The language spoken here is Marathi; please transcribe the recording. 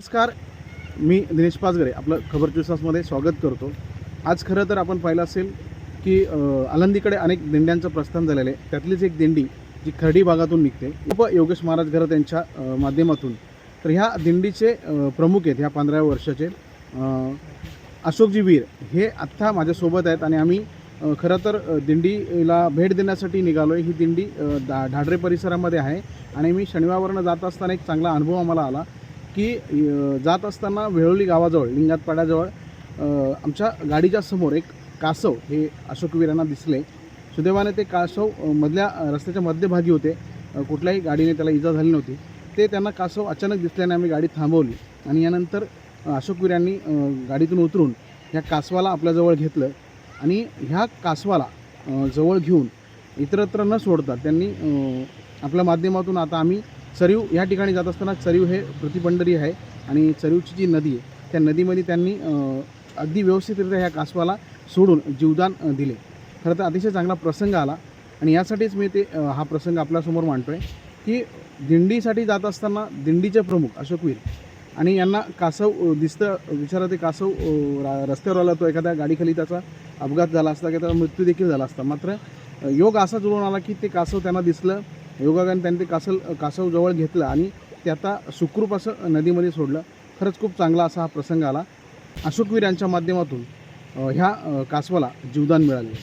नमस्कार. मी दिनेश पाचगरे आपलं खबर चोवीस स्वागत करतो. आज खरं तर आपण पाहिलं असेल की आलंदीकडे अनेक दिंड्यांचं प्रस्थान झालेलं आहे. त्यातलीच एक दिंडी जी खर्डी भागातून निघते. उप योगेश महाराज घरत यांच्या माध्यमातून. तर ह्या दिंडीचे प्रमुख आहेत ह्या पंधराव्या वर्षाचे अशोकजी वीर. हे आत्ता माझ्यासोबत आहेत आणि आम्ही खरं तर दिंडीला भेट देण्यासाठी निघालो आहे ही दिंडी दा ढाडरे परिसरामध्ये आहे. आणि मी शनिवारवरनं जात असताना एक चांगला अनुभव आम्हाला आला. की जात असताना वेळोली गावाजवळ लिंगातपाड्याजवळ आमच्या गाडीच्या समोर एक कासव हे अशोकवीरांना दिसले. सुदैवाने ते कासव मधल्या रस्त्याच्या मध्यभागी होते. कुठल्याही गाडीने त्याला इजा झाली नव्हती. ते त्यांना कासव अचानक दिसल्याने आम्ही गाडी थांबवली आणि यानंतर अशोकवीरांनी गाडीतून उतरून ह्या कासवाला आपल्याजवळ घेतलं आणि ह्या कासवाला जवळ घेऊन इतरत्र न सोडता त्यांनी आपल्या माध्यमातून आता आम्ही चरीव या ठिकाणी जात असताना चरीव हे प्रतिपंडरी आहे आणि चरीवची जी नदी आहे त्या नदीमध्ये त्यांनी अगदी व्यवस्थितरित्या ह्या कासवाला सोडून जीवदान दिले. खरं तर अतिशय चांगला प्रसंग आला आणि यासाठीच मी ते हा प्रसंग आपल्यासमोर मांडतो आहे की दिंडीसाठी जात असताना दिंडीचे प्रमुख अशोकवीर आणि यांना कासव दिसतं विचारा ते कासव रा- रस्त्यावर आला तो एखाद्या गाडीखाली त्याचा अपघात झाला असता किंवा त्याचा मृत्यू देखील झाला असता. मात्र योग असा जुळून आला की ते कासव त्यांना दिसलं योगागाने त्यांनी ते कासल कासव जवळ घेतलं आणि ते आता सुखरूप असं नदीमध्ये सोडलं. खरंच खूप चांगला असा हा प्रसंग आला. अशोकवीर यांच्या माध्यमातून ह्या कासवाला जीवदान मिळाले.